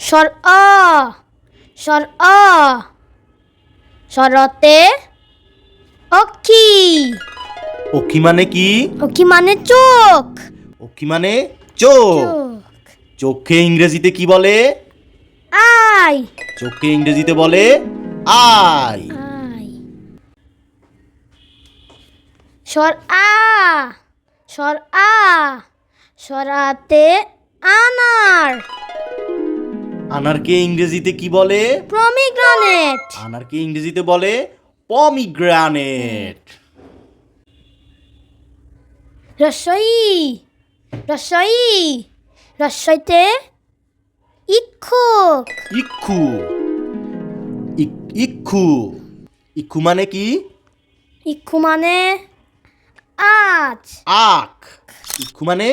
স্বর অ। স্বর অ। শরতে অক্ষি। অক্ষি মানে কি? অক্ষি মানে চোখ। অক্ষি মানে চোখ চোখ। চোখকে ইংরেজিতে কি বলে? আই। চোখকে ইংরেজিতে বলে আই। আই। স্বর আ। স্বর আ। স্বরাতে আনার। আনারকে ইংরেজিতে কি বলে? পমিগ্রানেট আনারকে ইংরেজিতে বলে পমিগ্রানেট রসই রসই রসইতে ইক্ষু ইক- ইক্ষু ইক্ষু মানে কি? ইক্ষু মানে আখ। ইক্ষু মানে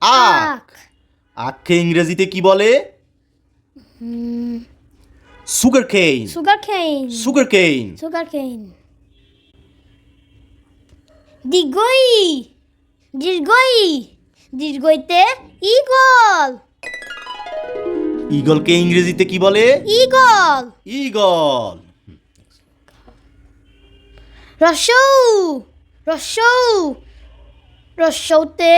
আখ। আখকে ইংরেজিতে কি বলে? Sugar cane sugar cane sugar cane sugar cane দীর্ঘই দীর্ঘই দীর্ঘইতে ইগল ইগলকে ইংরেজিতে কি বলে? ইগল ইগল রসৌ রসৌ রসৌতে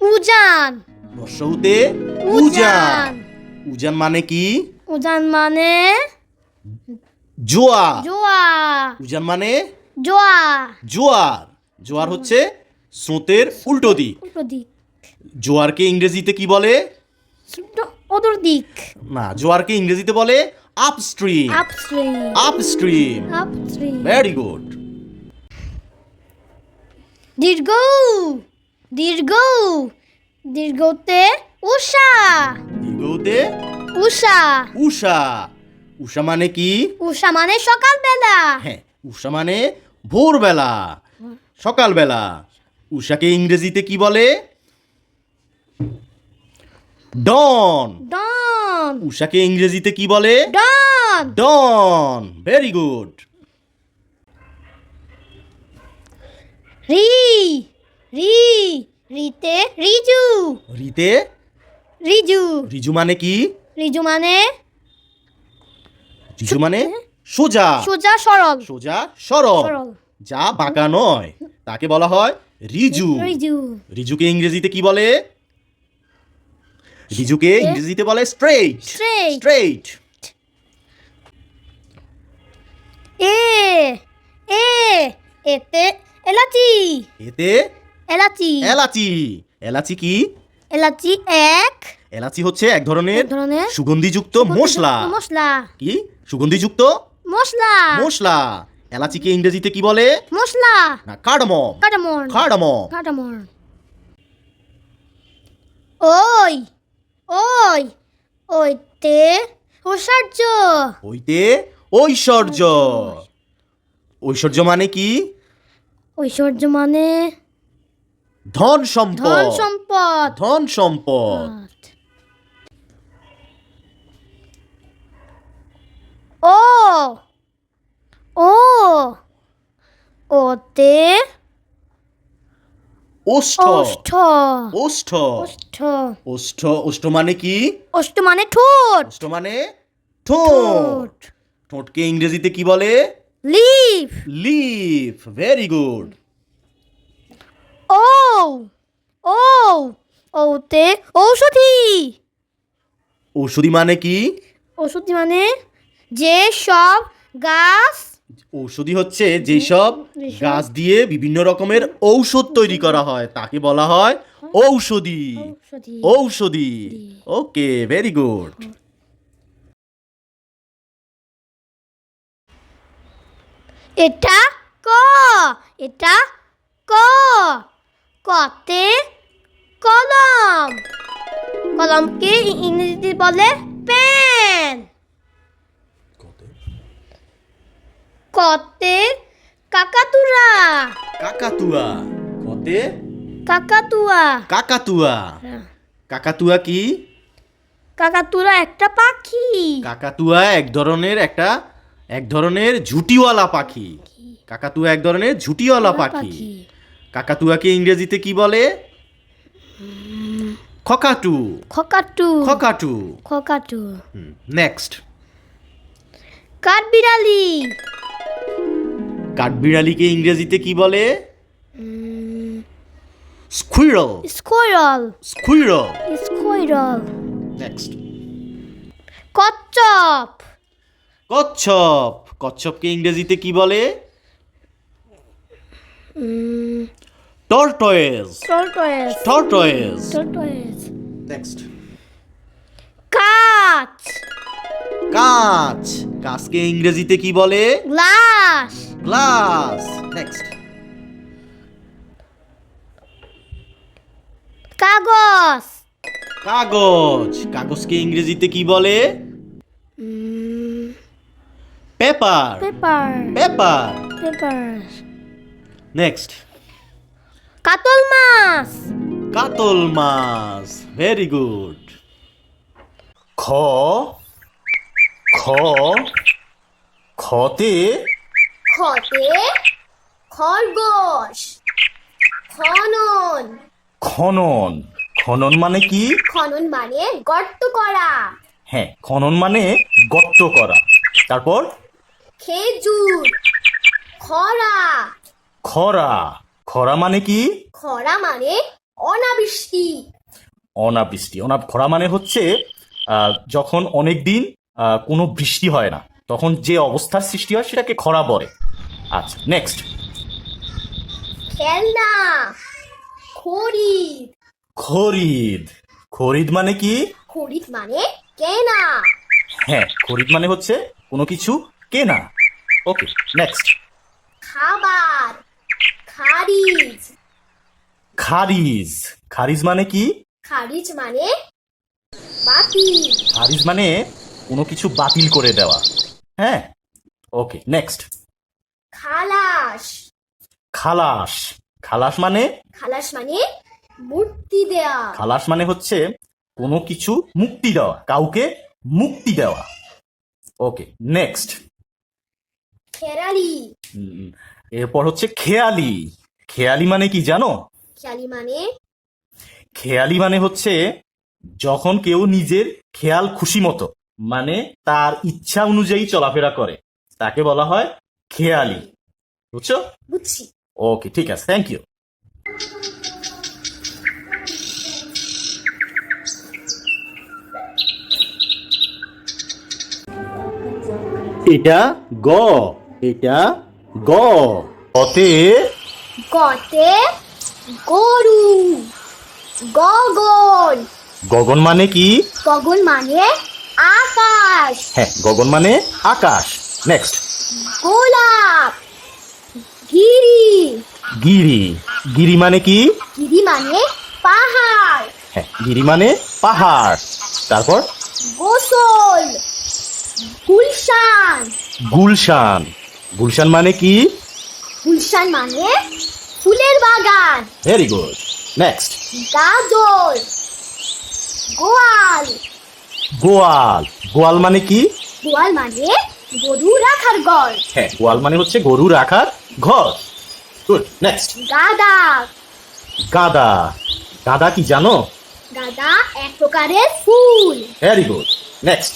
উজান রসৌতে উজান উজান মানে কি? উজান মানে জোয়া জোয়া উজান মানে? জোয়া জোয়ার। জোয়ার হচ্ছে স্রোতের উল্টো দিক। উল্টো দিক। জোয়ারকে ইংরেজিতে কি বলে? অদূর দিক। না জোয়ারকে ইংরেজিতে বলে upstream upstream upstream upstream very good দীর্ঘ। দীর্ঘ। দীর্ঘতে উষা। উষা। উষা। উষা মানে কি? উষা মানে সকালবেলা। হ্যাঁ উষা মানে ভোরবেলা। সকালবেলা। উষাকে ইংরেজিতে কি বলে? ডন। ডন। উষাকে ইংরেজিতে কি বলে? ডন। ডন। Very good. রি। রি। রিতে রিজু। রিতে রিজু। রিজু মানে কি? রিজু মানে রিজু মানে সোজা। সোজা সরল। সোজা সরল। যা বাঁকা নয়। তাকে বলা হয় রিজু। রিজু। রিজুকে ইংরেজিতে কি বলে? রিজুকে ইংরেজিতে বলে স্ট্রেইট. স্ট্রেইট এ এ এতে এলাচি। এতে এলাচি। এলাচি। এলাচি কি? এলাচি এক। এলাচি হচ্ছে এক ধরনের এক ধরনের সুগন্ধিযুক্ত মশলা। মশলা। কি? সুগন্ধিযুক্ত মশলা। মশলা। এলাচিকে ইংরেজিতে কি বলে? মশলা। না কার্ডমম কাটামন কার্ডমম কাটামন ওই ওই ওইতে ঐশ্বর্য। ওইতে ঐশ্বর্য। ঐশ্বর্য মানে কি? ঐশ্বর্য মানে ধন ধন সম্পদ সম্পদ। ধন সম্পদ। ও। ও। ওতে ওষ্ঠ। ওষ্ঠ। ওষ্ঠ। ওষ্ঠ। ওষ্ঠ। ওষ্ঠ মানে কি? ওষ্ঠ মানে ঠোঁট। ওষ্ঠ মানে ঠোঁট। ঠোঁট। ঠোঁটকে ইংরেজিতে কি বলে? লিফ। লিফ। Very good. ও। ও ওতে ঔষধি। ঔষধি মানে কি? ঔষধি মানে যে সব গাছ ঔষধি হচ্ছে যেসব গাছ দিয়ে বিভিন্ন রকমের ঔষধ তৈরি করা হয়। তাকে বলা হয় ঔষধি। ঔষধি। Okay very good. এটা ক এটা ক। কতে কলম। কলমকে ইংরেজিতে বলে পেন। কতে? কাকাতুরা কাকাতুয়া। কতে? কাকাতুয়া। কাকাতুয়া। কাকাতুয়া কি? কাকাতুরা একটা পাখি। কাকাতুয়া এক ধরনের একটা এক ধরনের ঝুটিওয়ালা পাখি। কাকাতুয়া এক ধরনের ঝুটিওয়ালা পাখি। কাকাতুয়াকে ইংরেজিতে কি বলে? খকাটু। খকাটু। খকাটু। খকাটু। নেক্সট কাঠবিড়ালি। কাঠবিড়ালিকে ইংরেজিতে কি বলে? স্কুইরল। স্কোয়ারল স্কুইরল। স্কোয়ারল নেক্সট কচ্ছপ। কচ্ছপ। কচ্ছপকে ইংরেজিতে কি বলে? Tortoise tortoise tortoise tortoise next কাচ কাঁচ কাঁচকে ইংরেজিতে কি বলে? গ্লাস গ্লাস নেক্সট কাগজ কাগজ কাগজকে ইংরেজিতে কি বলে? Paper paper paper paper next কাতল মাছ। কাতল মাছ ভেরি গুড খ খ খতে খতে খরগোশ খনন। খনন খনন মানে কি? খনন মানে গর্ত করা। হ্যাঁ খনন মানে গর্ত করা। তারপর? খেজুর খরা। খরা। খরা মানে কি? খরা মানে অনাবৃষ্টি। অনাবৃষ্টি। অনা খরা মানে হচ্ছে যখন অনেক দিন কোনো বৃষ্টি হয় না তখন যে অবস্থার সৃষ্টি হয় সেটাকে খরা বলে। আচ্ছা নেক্সট খেলনা। খরিদ। খরিদ। খরিদ মানে কি? খরিদ মানে কেনা। হ্যাঁ খরিদ মানে হচ্ছে কোনো কিছু কেনা। ওকে নেক্সট খাবার। খারিজ। খারিজ। খারিজ মানে কি? খারিজ মানে বাতিল। খারিজ মানে কোনো কিছু বাতিল করে দেওয়া। হ্যাঁ? Okay next. খালাস। খালাস। খালাস মানে? খালাস মানে মূর্তি দেয়া খালাস মানে হচ্ছে কোনো কিছু মুক্তি দেওয়া কাউকে মুক্তি দেওয়া। Okay next. খেরালি। এরপর হচ্ছে খেয়ালি। খেয়ালি মানে কি জানো? খেয়ালি মানে? খেয়ালি মানে হচ্ছে যখন কেউ নিজের খেয়াল খুশি মতো মানে তার ইচ্ছা অনুযায়ী চলাফেরা করে তাকে বলা হয় খেয়ালি। বুঝছ? বুঝছি। ওকে ঠিক আছে থ্যাংক ইউ এটা গ এটা গ। অতে গতে গরু। গগন। গগন মানে কি? গগন মানে আকাশ। হ্যাঁ গগন মানে আকাশ। নেক্সট গোলাপ। গিরি। গিরি। গিরি মানে কি? গিরি মানে পাহাড়। হ্যাঁ গিরি মানে পাহাড়। তারপর? গোসল। গুলশান। গুলশান। গুলশান মানে কি? গুলশান মানে ফুলের বাগান। ভেরি গুড নেক্সট গাজর। গোয়াল। গোয়াল। গোয়াল মানে কি? গোয়াল মানে গরু রাখার ঘর। হ্যাঁ গোয়াল মানে হচ্ছে গরু রাখার ঘর। গুড নেক্সট গাদা। গাদা। গাদা কি জানো? গাদা এক প্রকারের ফুল। ভেরি গুড নেক্সট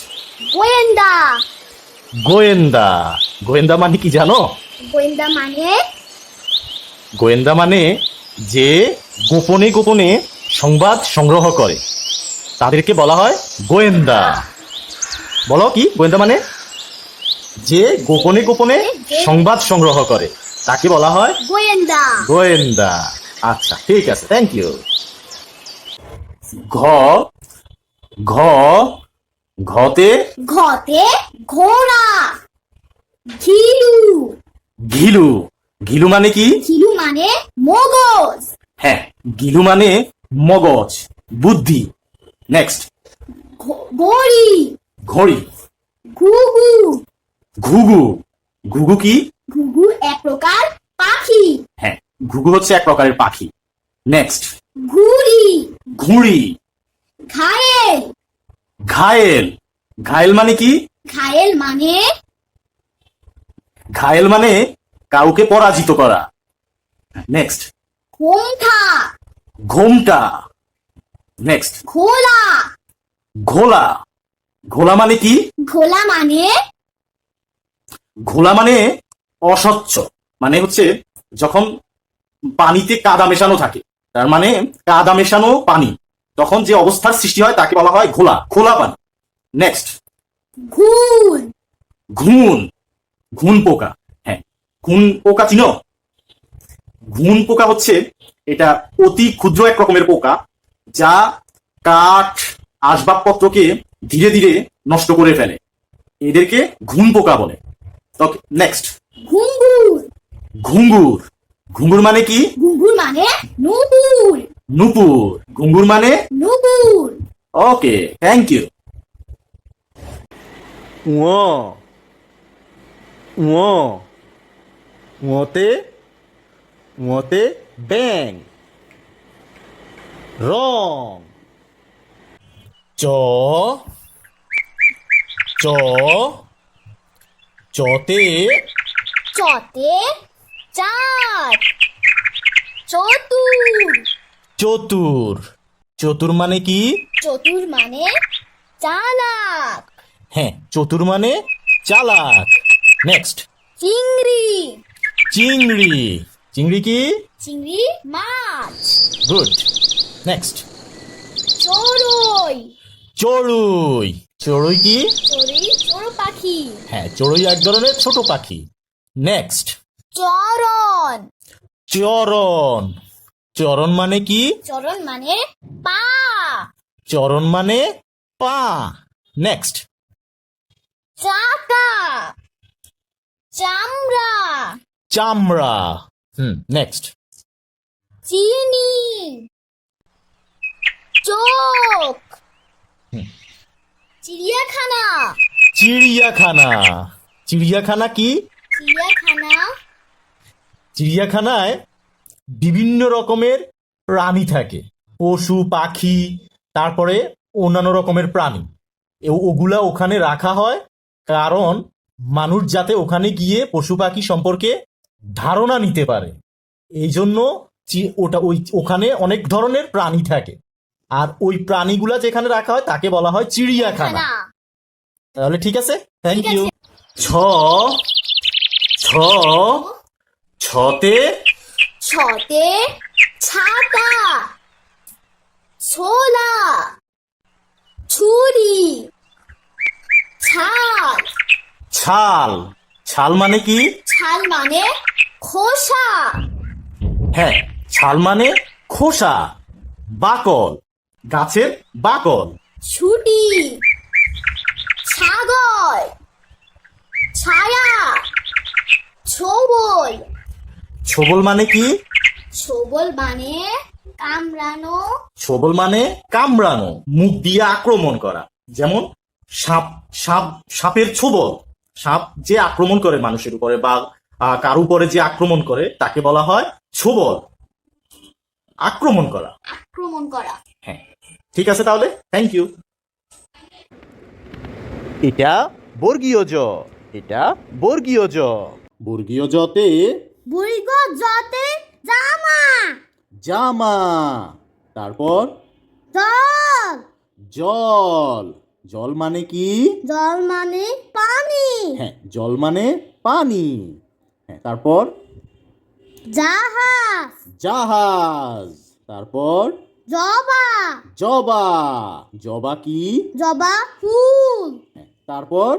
গোয়েন্দা। গোয়েন্দা। গোয়েন্দা মানে কি জানো? গোয়েন্দা মানে? গোয়েন্দা মানে যে গোপনে গোপনে সংবাদ সংগ্রহ করে। তাদেরকে বলা হয় গোয়েন্দা। বলো কি? গোয়েন্দা মানে? যে গোপনে গোপনে সংবাদ সংগ্রহ করে। তাকে বলা হয় গোয়েন্দা। গোয়েন্দা। আচ্ছা ঠিক আছে থ্যাংক ইউ ঘ ঘ ঘতে? ঘতে ঘোড়া। ঘিলু। ঘিলু। ঘিলু মানে কি? ঘিলু মানে মগজ। হ্যাঁ ঘিলু মানে মগজ বুদ্ধি। নেক্সট ঘড়ি। ঘড়ি। ঘুঘু। ঘুঘু। ঘুঘু কি? ঘুঘু এক প্রকার পাখি। হ্যাঁ ঘুঘু হচ্ছে এক প্রকারের পাখি। নেক্সট ঘুড়ি। ঘুড়ি। ঘায়েল ঘায়েল। ঘায়েল মানে কি? ঘায়েল মানে? ঘায়েল মানে কাউকে পরাজিত করা। নেক্সট ঘোমটা। ঘোমটা। নেক্সট ঘোলা। ঘোলা। ঘোলা মানে কি? ঘোলা মানে? ঘোলা মানে অস্বচ্ছ। মানে হচ্ছে যখন পানিতে কাদা মেশানো থাকে। তার মানে কাদা মেশানো পানি। তখন যে অবস্থার সৃষ্টি হয় তাকে বলা হয় ঘোলা খোলা পানি। নেক্সট ঘুল ঘুন ঘুন পোকা। হ্যাঁ ঘুন পোকা চিনো? ঘুন পোকা হচ্ছে এটা অতি ক্ষুদ্র এক রকমের পোকা যা কাঠ আসবাবপত্রকে ধীরে ধীরে নষ্ট করে ফেলে। এদেরকে ঘুন পোকা বলে। Okay next Ghungur. ঘুঙ্গুর। ঘুঙ্গুর মানে কি? ঘুঙ্গুর মানে নুপুর নুপুর। ঘুঙ্গুর মানে? নুপুর। ওকে থ্যাংক ইউ উঁ উঁ উঁতে উঁতে ব্যাং রং। চ। চ। চতে। চতে চার চতুর। চতুর। চতুর মানে কি? চতুর মানে চালাক। হ্যাঁ চতুর মানে চালাক। নেক্সট চিংড়ি। চিংড়ি। চিংড়ি কি? চিংড়ি মাছ। গুড নেক্সট চড়ুই। চড়ুই। চড়ুই কি? চড়ুই চড় পাখি। হ্যাঁ চড়ুই এক ধরনের ছোট পাখি। নেক্সট চরণ। চরণ। চরণ মানে কি? চরণ মানে পা। চরণ মানে পা। নেক্সট চাকা। চামড়া। চামড়া। হুম নেক্সট চিনি। চোখ। চিড়িয়াখানা। চিড়িয়াখানা। চিড়িয়াখানা কি? চিড়িয়াখানা। চিড়িয়াখানায় বিভিন্ন রকমের প্রাণী থাকে। পশু পাখি তারপরে অন্যান্য রকমের প্রাণী। ওগুলা ওখানে রাখা হয় কারণ মানুষ যাতে ওখানে গিয়ে পশু পাখি সম্পর্কে ধারণা নিতে পারে। এই জন্য ওটা ওই ওখানে অনেক ধরনের প্রাণী থাকে। আর ওই প্রাণীগুলা যেখানে রাখা হয় তাকে বলা হয় চিড়িয়াখানা। তাহলে ঠিক আছে? Thank you. ছ ছ ছতে ছতে ছাতা ছোলা ছুরি ছাল। ছাল। ছাল মানে কি? ছাল মানে খোসা। হ্যাঁ ছাল মানে খোসা। বাকল। গাছের বাকল। ছুটি। ছাগল। ছায়া। ছোবল। ছবল মানে কি? ছোবল মানে কামড়ানো। ছবল মানে কামড়ানো মুখ দিয়ে আক্রমণ করা। যেমন সাপ সাপ সাপের ছোবল। সাপ যে আক্রমণ করে মানুষের উপরে বা কার উপরে যে আক্রমণ করে তাকে বলা হয় ছোবল। আক্রমণ করা। আক্রমণ করা। হ্যাঁ। ঠিক আছে তাহলে? থ্যাংক ইউ এটা বর্গীয় জ। এটা বর্গীয় জ। বর্গীয় জতে বৈগ জতে জামা। জামা। তারপর? জল। জল। জল মানে কি? জল মানে পানি। হ্যাঁ জল মানে পানি। হ্যাঁ তারপর? জাহাজ। জাহাজ। তারপর? জবা। জবা। জবা কি? জবা ফুল। হ্যাঁ, তারপর?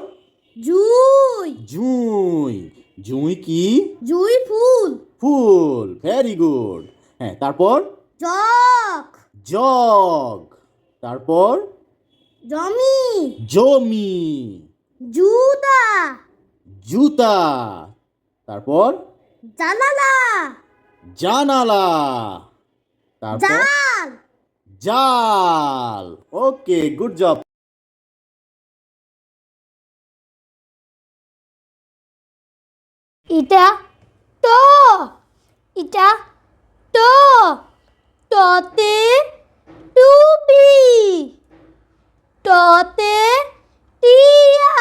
জুই। জুঁই। জুঁই কি? জুই ফুল। ফুল ভেরি গুড হ্যাঁ তারপর? জগ। জগ। তারপর? জমি। জমি। জুতা। জুতা। তারপর? জানালা। জানালা। তারপর? জাল। জাল। ওকে গুড জব এটা ট এটা তো ততে টুপি টতে টিয়া।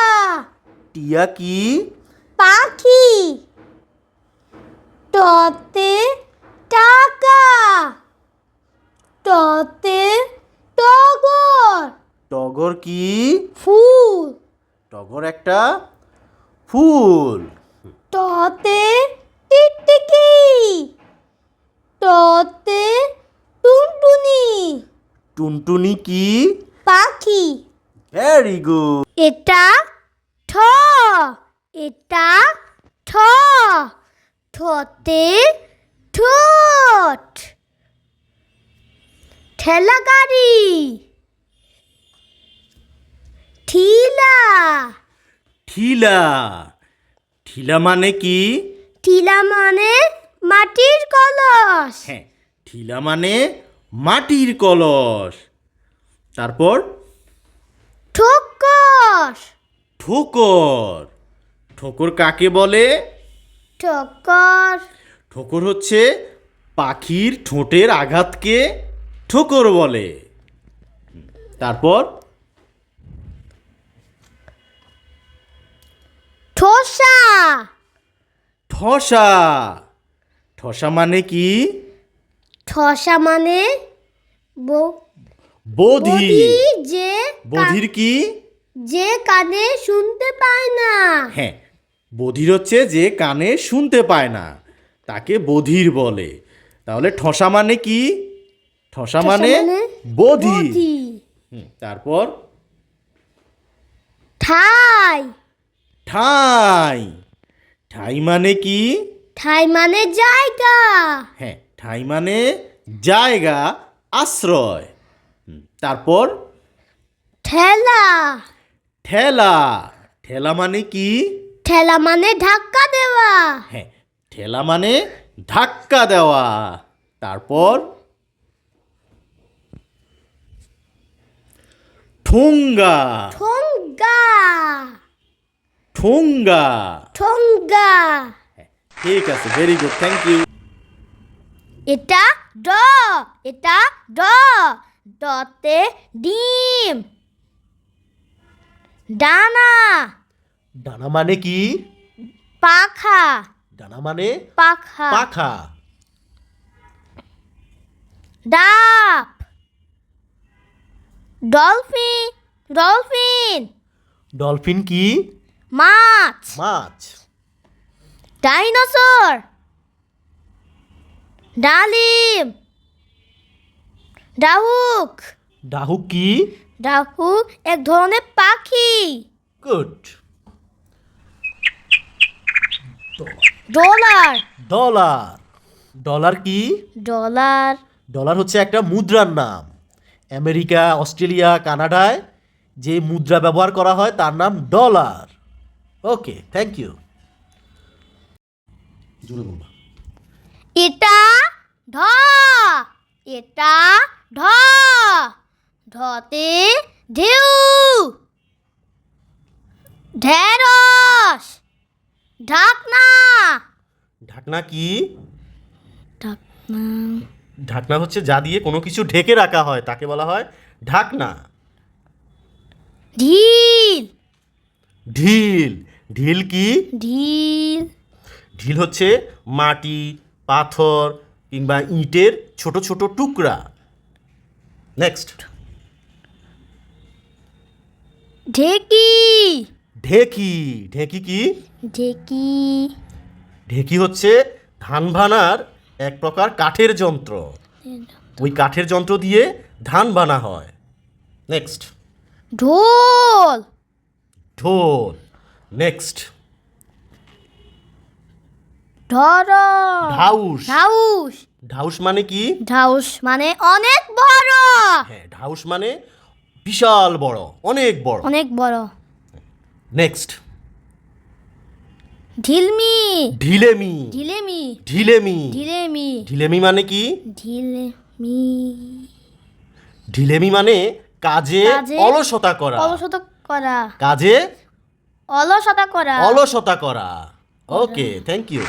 টিয়া কি? পাখি। টতে টাকা। টতে টগর। টগর কি? ফুল। টগর একটা ফুল। টতে টিকটিকি টতে টুনটুনি। টুনটুনি কি? পাখি। ভেরি গুড এটা ঠ এটা ঠ। ঠতে ঠোঁট। ঠেলা গাড়ি ঠিলা। ঠিলা। ঠিলা মানে কি? ঠিলা মানে মাটির কলস। হ্যাঁ ঠিলা মানে মাটির কলস। তারপর? ঠোকর। ঠোকর। ঠোকর কাকে বলে? ঠোকর। ঠোকর হচ্ছে পাখির ঠোঁটের আঘাতকে ঠোকর বলে। তারপর? ঠোসা। ঠসা। ঠসা মানে কি? ঠসা মানে বধি যে বধির কি? যে কানে শুনতে পায় না। হ্যাঁ বধির হচ্ছে যে কানে শুনতে পায় না তাকে বধির বলে। তাহলে ঠসা মানে কি? ঠসা মানে বধি বধি তারপর? ঠাই। ঠাই। ঠাই মানে কি? ঠাই মানে জায়গা। হ্যাঁ ঠাই মানে জায়গা আশ্রয়। তারপর? ঠেলা। ঠেলা। ঠেলা মানে কি? ঠেলা মানে ধাক্কা দেওয়া। হ্যাঁ ঠেলা মানে ধাক্কা দেওয়া। তারপর? ঠোঙ্গা। ঠোঙ্গা। ঠোঙ্গা। ঠোঙ্গা। ঠিক আছে ভেরি গুড থ্যাংক ইউ এটা ড এটা ড ডতে ডিম। ডানা। ডানা মানে কি? পাখা। ডানা মানে? পাখা। পাখা। ডাব। Dolphin dolphin. ডলফিন কি? মাছ। মাছ। ডাইনোসর। ডালিম। ডাহুক। ডাহুক কি? ডাহুক এক ধরনের পাখি। গুড। ডলার। ডলার। ডলার কি? ডলার। ডলার হচ্ছে একটা মুদ্রার নাম। আমেরিকা অস্ট্রেলিয়া কানাডায় যে মুদ্রা ব্যবহার করা হয় তার নাম ডলার। ওকে থ্যাংক ইউ জোরে বলবা। এটা ঢ এটা ঢ ঢতে ঢেউ। ঢেঁড়স ঢাকনা। ঢাকনা কি? ঢাকনা। ঢাকনা হচ্ছে যা দিয়ে কোনো কিছু ঢেকে রাখা হয় তাকে বলা হয় ঢাকনা। ঢিল। ঢিল। ঢিল কি? ঢিল। ঢিল হচ্ছে মাটি পাথর কিংবা ইটের ছোট ছোট টুকরা। নেক্সট ঢেকি। ঢেকি। ঢেকি কি? ঢেকি। ঢেকি হচ্ছে ধান ভানার এক প্রকার কাঠের যন্ত্র। ওই কাঠের যন্ত্র দিয়ে ধান বানা হয়। নেক্সট ঢোল। ঢোল। নেক্সট ঢর ঢাউস। ঢাউস। ঢাউস মানে কি? ঢাউস মানে অনেক বড়। হ্যাঁ ঢাউস মানে বিশাল বড় অনেক বড়। অনেক বড়। নেক্সট ঢিলমি। ঢিলেমি। ঢিলেমি। ঢিলেমি। ঢিলেমি। ঢিলেমি মানে কি? ঢিলেমি। ঢিলেমি মানে কাজে অলসতা করা। অলসতা করা। কাজে অলসতা করা। অলসতা করা। Okay thank you